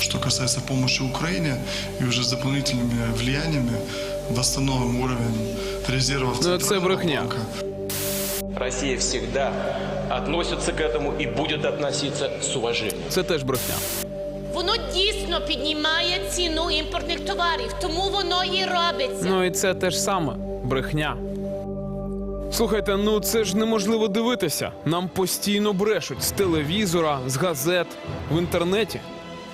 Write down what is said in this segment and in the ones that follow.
Что касается помощи Украине и уже с дополнительными влияниями восстановим уровень резервов Ну, это Центрального брехня. банка. Россия всегда относится к этому и будет относиться с уважением. Це теж брехня. Воно дійсно піднімає ціну імпортних товарів, тому воно і робиться. Ну і це те ж саме брехня. Слухайте, ну це ж неможливо дивитися. Нам постійно брешуть з телевізора, з газет, в інтернеті.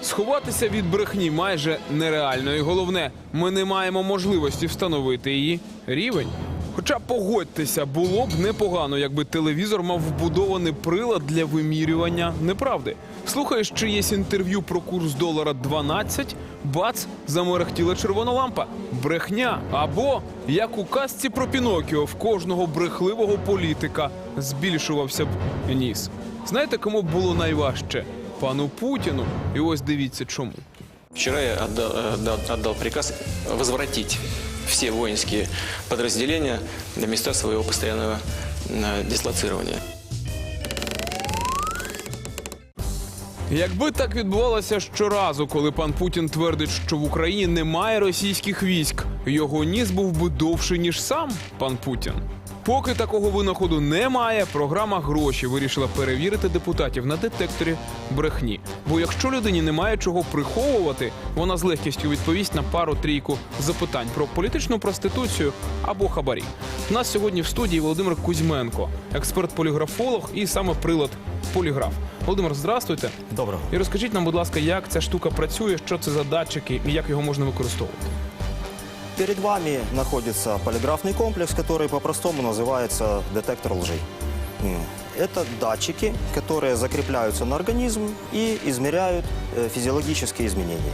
Сховатися від брехні майже нереально. І головне, ми не маємо можливості встановити її рівень. Хоча погодьтеся, було б непогано, якби телевізор мав вбудований прилад для вимірювання неправди. Слухаєш чиєсь інтерв'ю про курс долара 12, бац, замерехтіла червона лампа. Брехня. Або як у казці про Пінокіо, в кожного брехливого політика збільшувався б ніс. Знаєте, кому було найважче? Пану Путіну. І ось дивіться чому. Вчера я отдал, э, приказ возвратить все воинские подразделения на места своего постоянного э. Якби так відбувалося щоразу, коли пан Путін твердить, що в Україні немає російських військ, його ніс був би довший, ніж сам пан Путін. Поки такого винаходу немає, програма гроші вирішила перевірити депутатів на детекторі брехні. Бо якщо людині немає чого приховувати, вона з легкістю відповість на пару-трійку запитань про політичну проституцію або хабарі. У нас сьогодні в студії Володимир Кузьменко, експерт-поліграфолог і саме прилад поліграф. Володимир, здравствуйте. Доброго. І розкажіть нам, будь ласка, як ця штука працює, що це за датчики і як його можна використовувати. Перед вами находится полиграфный комплекс, который по-простому называется детектор лжи. М. Это датчики, которые закрепляются на организм и измеряют э, физиологические изменения.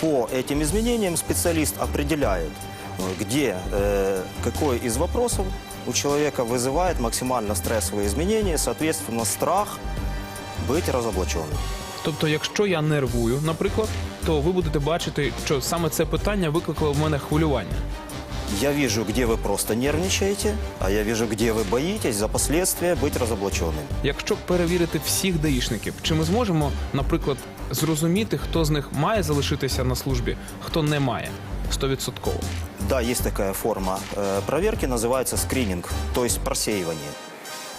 По этим изменениям специалист определяет, э, где э, какой из вопросов у человека вызывает максимально стрессовые изменения, соответственно, страх быть разоблаченным. Тобто, якщо я нервую, наприклад, то ви будете бачити, що саме це питання викликало в мене хвилювання. Я вижу, где вы просто нервничаете, а я вижу, где вы боитесь за последствия быть разоблаченным. Якщо перевірити всіх даїшників, чи ми зможемо, наприклад, зрозуміти, хто з них має залишитися на службі, хто не має стовідсотково. Да, есть такая форма э, проверки, называется скрининг, то есть просеивание.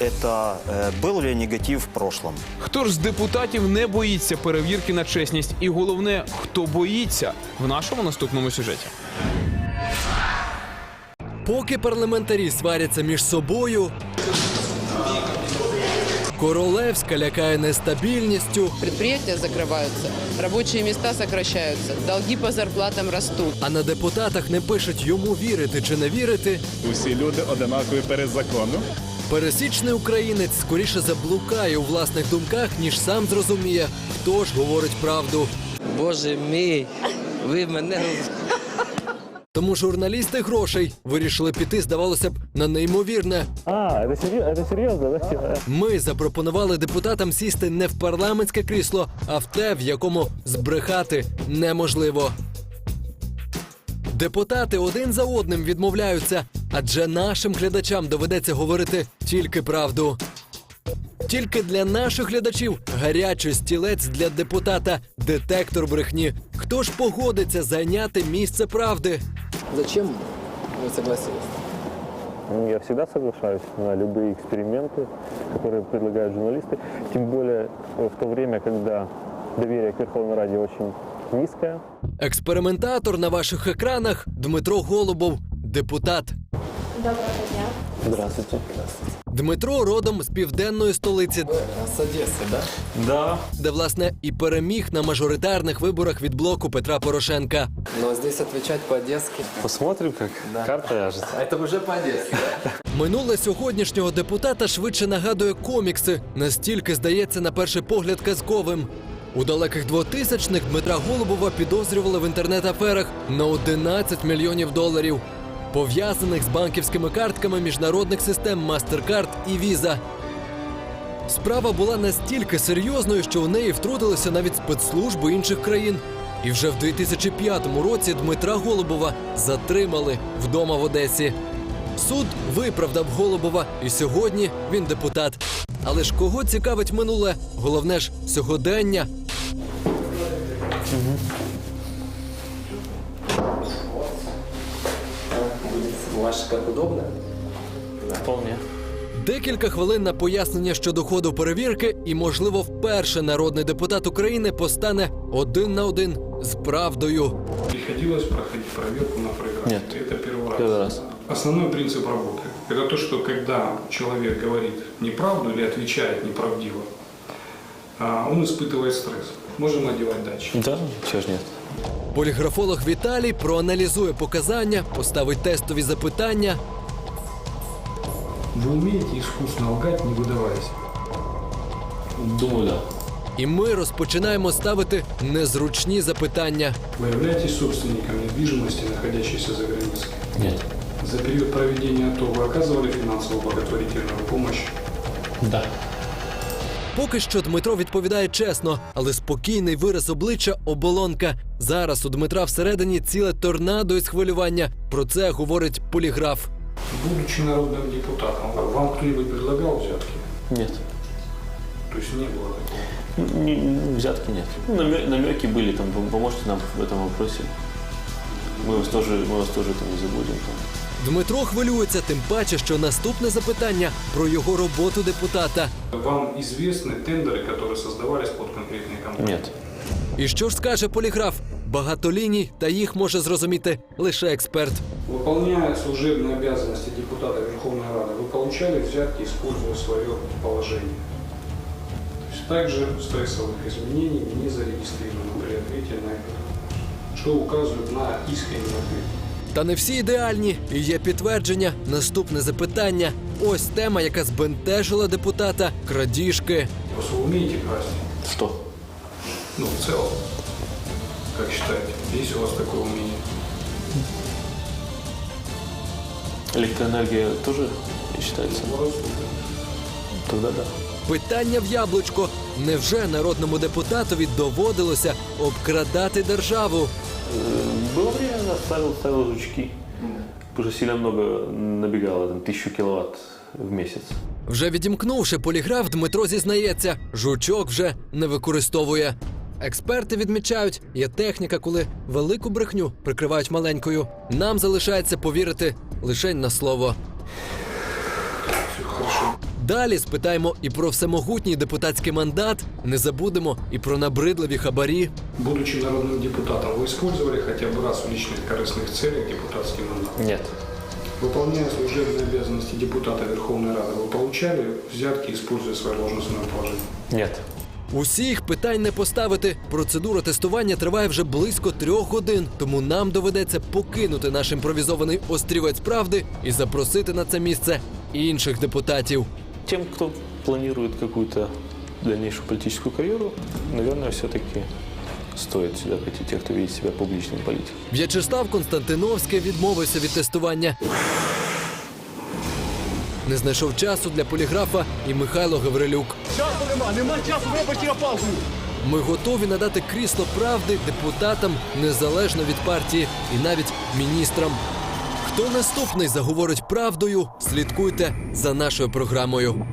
Это э, был ли негатив в прошлом. Хто ж з депутатів не боїться перевірки на чесність? І головне, хто боїться в нашому наступному сюжеті. Поки парламентарі сваряться між собою. Королевська лякає нестабільністю, Предприятия закрываются, рабочие места сокращаются, долги по зарплатам растут. а на депутатах не пишуть йому вірити чи не вірити. Усі люди одинакові перед законом. Пересічний українець скоріше заблукає у власних думках, ніж сам зрозуміє, хто ж говорить правду. Боже мій, ви мене Тому журналісти грошей вирішили піти, здавалося б, на неймовірне. А, це серйозно, це серйозно, да? Ми запропонували депутатам сісти не в парламентське крісло, а в те, в якому збрехати неможливо. Депутати один за одним відмовляються, адже нашим глядачам доведеться говорити тільки правду. Тільки для наших глядачів гарячий стілець для депутата, детектор брехні. Хто ж погодиться зайняти місце правди? Зачем ви согласились? Ну, я всегда соглашаюсь на любые эксперименты, которые предлагают журналисты. Тем более э, в то время, когда доверие к Верховной Раде очень низкое. Експериментатор на ваших екранах Дмитро Голубов, депутат. Здравствуйте. Дмитро родом з південної столиці, З Одеси, да? Да. де власне і переміг на мажоритарних виборах від блоку Петра Порошенка. Но здесь отвечать по-одесски. Посмотрим, как карта ляжет. А это уже по-одесски, да? Минуле сьогоднішнього депутата швидше нагадує комікси, настільки здається на перший погляд казковим. У далеких 2000-х Дмитра Голубова підозрювали в інтернет-аферах на 11 мільйонів доларів, пов'язаних з банківськими картками міжнародних систем MasterCard і Visa. Справа була настільки серйозною, що у неї втрутилися навіть спецслужби інших країн. І вже в 2005 році Дмитра Голубова затримали вдома в Одесі. Суд виправдав Голубова, і сьогодні він депутат. Але ж кого цікавить минуле? Головне ж сьогодення. Ваш как удобно? Вполне. Декілька хвилин на пояснення щодо ходу перевірки, і, можливо, вперше народний депутат України постане один на один з правдою. Приходилось проходить проверку на проигравших? Нет. Это первый раз. Первый раз. Основной принцип работы – это то, что когда человек говорит неправду или отвечает неправдиво, а, он испытывает стресс. Можем одевать датчик. Да, чего ж нет. Поліграфолог Віталій проаналізує показання, поставить тестові запитання. Вы умеете искусно лгать, не выдаваясь? Думаю, да. І ми розпочинаємо ставити незручні запитання. Вы являетесь собственником недвижимости, находящейся за границей? Нет. За период проведения АТО вы оказывали финансовую благотворительную помощь? Да. Поки що Дмитро відповідає чесно, але спокійний вираз обличчя оболонка. Зараз у Дмитра всередині ціле торнадо із хвилювання. Про це говорить поліграф. Будучи народным депутатом, вам кто-нибудь предлагал взятки? Нет. То есть не было такого? Н- н- Взятки нет. Ну, намё- намеки были, там, «Пом- поможете нам в этом вопросе. Мы вас тоже, мы вас тоже там не забудем. Там. Дмитро хвилюється, тим паче, що наступне запитання про його роботу депутата. Вам известны тендеры, которые создавались под конкретные компании? Нет. І що ж скаже поліграф? Багато ліній, та їх може зрозуміти лише експерт. Выполняя служебные обязанности депутата Верховной Рады, вы получали взятки, используя свое положение. То есть также стрессовых изменений не зарегистрировано при ответе на это, что указывает на искренний ответ. Та не всі ідеальні, і є підтвердження. Наступне запитання. Ось тема, яка збентежила депутата крадіжки. Просто вы умеете красть? Что? Ну, в целом, как считаете, есть у вас такое умение? Электроэнергия тоже считается? Тогда да. Питання в яблучко. Невже народному депутатові доводилося обкрадати державу? Э, Было время, да, ставил, ставил жучки. Уже сильно много набегало, там, тысячу киловатт в месяц. Вже відімкнувши поліграф, Дмитро зізнається, жучок вже не використовує. Експерти відмічають, є техніка, коли велику брехню прикривають маленькою. Нам залишається повірити лише на слово. Далі спитаємо і про всемогутній депутатський мандат. Не забудемо і про набридливі хабарі. Будучи народным депутатом, вы использовали хотя бы раз в личных корыстных целях депутатский мандат? Нет. Выполняя служебные обязанности депутата Верховной Рады, вы получали взятки, используя свое должностное положение? Нет. Усіх питань не поставити. Процедура тестування триває вже близько трьох годин, тому нам доведеться покинути наш імпровізований острівець правди і запросити на це місце інших депутатів. Тем, кто планирует какую-то дальнейшую политическую карьеру, наверное, все-таки стоит сюда прийти, те, кто видит себя публичным политиком. В'ячеслав Константиновський відмовився від тестування. Не знайшов часу для поліграфа і Михайло Гаврилюк. Часу нема, нема часу, вибачте, я паузу. Ми готові надати крісло правди депутатам незалежно від партії і навіть міністрам. Хто наступний заговорить правдою? Слідкуйте за нашою програмою.